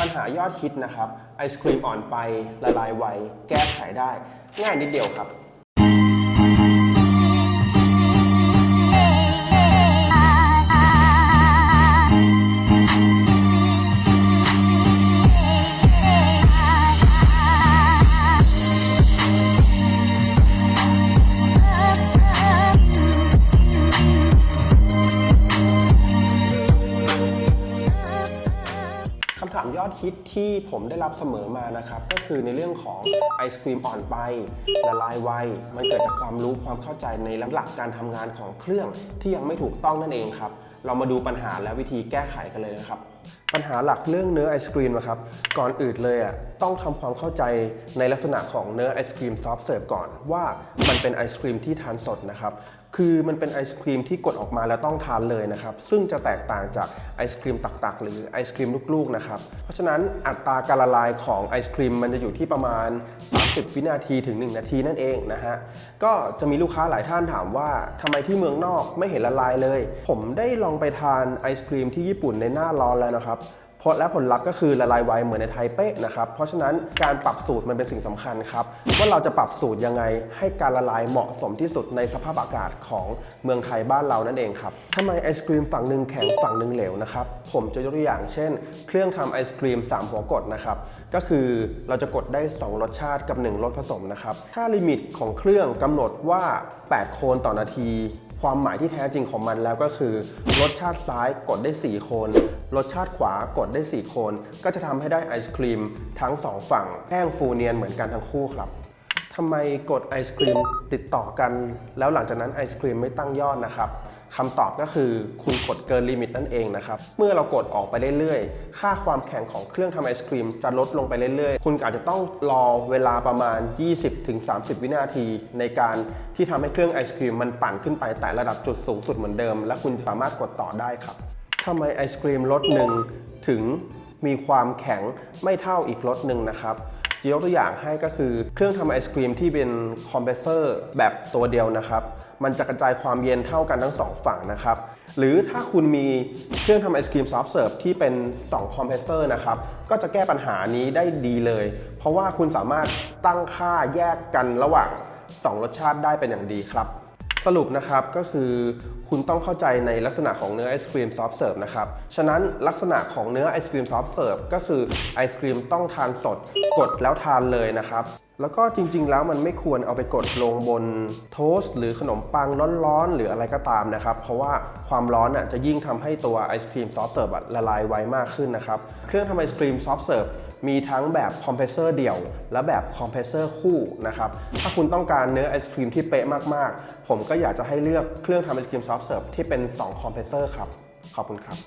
ปัญหายอดฮิตนะครับไอศครีมอ่อนไปละลายไวแก้ไขได้ ง่ายนิดเดียวครับ คำถามยอดฮิตที่ผมได้รับเสมอมานะครับ ก็คือในเรื่องของไอศครีมอ่อนไปละลายไว มันเกิดจากความรู้ความเข้าใจในหลักการทำงานของเครื่องที่ยังไม่ถูกต้องนั่นเองครับ เรามาดูปัญหาและวิธีแก้ไขกันเลยนะครับ ปัญหาหลักเรื่องเนื้อไอศครีมนะครับ ก่อนอื่นเลยอะต้องทำความเข้าใจในลักษณะของเนื้อไอศครีมซอฟต์เสิร์ฟก่อนว่ามันเป็นไอศครีมที่ทานสดนะครับ คือมันเป็นไอศครีมที่กดออกมาแล้วต้องทานเลยนะครับ ซึ่งจะแตกต่างจากไอศครีมตักๆ หรือไอศครีมลูกๆ นะครับ เพราะฉะนั้นอัตราการละลายของไอศครีมมันจะอยู่ที่ประมาณ 30 วินาทีถึง 1 นาทีนั่นเองนะฮะ ก็จะมีลูกค้าหลายท่านถามว่าทำไมที่เมืองนอกไม่เห็นละลายเลย ผมได้ลองไปทานไอศครีมที่ญี่ปุ่นในหน้าร้อนแล้วนะครับ ผลและผลลัพธ์ก็คือละลายไวเหมือนในไทยเป๊ะนะครับ เพราะฉะนั้นการปรับสูตรมันเป็นสิ่งสำคัญครับ ว่าเราจะปรับสูตรยังไงให้การละลายเหมาะสมที่สุดในสภาพอากาศของเมืองไทยบ้านเรานั่นเองครับทำไมไอศครีมฝั่งหนึ่งแข็งฝั่งหนึ่งเหลวนะครับ ผมจะยกตัวอย่างเช่น เครื่องทำไอศครีม 3 หัวกดนะครับ ก็คือเราจะกดได้ 2 รสชาติกับ 1 รสผสมนะครับ ถ้าลิมิตของเครื่องกำหนดว่า 8 โคนต่อนาที ความหมายที่แท้จริงของมันแล้วก็คือ รสชาติซ้ายกดได้ 4 โคน รสชาติขวากดได้ 4 โคน ก็จะทำให้ได้ไอศครีมทั้ง 2 ฝั่งแห้งฟูเนียนเหมือนกันทั้งคู่ครับ ทำไมกดไอศครีมติดต่อกัน แล้วหลังจากนั้นไอศครีมไม่ตั้งยอดนะครับคำตอบก็คือคุณกดเกินลิมิตนั่นเองนะครับ เมื่อเรากดออกไปเรื่อยๆ ค่าความแข็งของเครื่องทำไอศครีมจะลดลงไปเรื่อยๆ คุณอาจจะต้องรอเวลาประมาณ 20-30 วินาที ในการที่ทำให้เครื่องไอศครีมมันปั่นขึ้นไปแต่ระดับจุดสูงสุดเหมือนเดิม และคุณสามารถกดต่อได้ครับทำไมไอศครีมรสหนึ่งถึงมีความแข็งไม่เท่าอีกรสหนึ่งนะครับ ยกตัวอย่างให้ก็คือเครื่องทำไอศครีมที่เป็นคอมเพรสเซอร์แบบตัวเดียวนะครับ มันจะกระจายความเย็นเท่ากันทั้งสองฝั่งนะครับ หรือถ้าคุณมีเครื่องทำไอศครีมซอฟต์เสิร์ฟที่เป็น 2 คอมเพรสเซอร์นะครับ ก็จะแก้ปัญหานี้ได้ดีเลย เพราะว่าคุณสามารถตั้งค่าแยกกันระหว่าง 2 รสชาติได้เป็นอย่างดีครับ สรุปนะครับก็คือ คุณต้องเข้าใจในลักษณะของเนื้อไอศครีมซอฟเสิร์ฟนะครับ ฉะนั้นลักษณะของเนื้อไอศครีมซอฟเสิร์ฟก็คือไอศครีมต้องทานสด กดแล้วทานเลยนะครับ แล้วก็จริงๆแล้วมันไม่ควรเอาไปกดลงบนโทสต์หรือขนมปังร้อนๆ หรืออะไรก็ตามนะครับ เพราะว่าความร้อนอะจะยิ่งทำให้ตัวไอศครีมซอฟเสิร์ฟละลายไวมากขึ้นนะครับ เครื่องทำไอศครีมซอฟเสิร์ฟมีทั้งแบบคอมเพรสเซอร์เดี่ยว และแบบคอมเพรสเซอร์คู่นะครับ ถ้าคุณต้องการเนื้อไอศครีมที่เป๊ะมากๆ ผมก็อยากจะให้เลือกเครื่องทำไอศครีมซอฟับเสิร์ฟที่เป็น 2 คอมเพรสเซอร์ครับ ขอบคุณครับ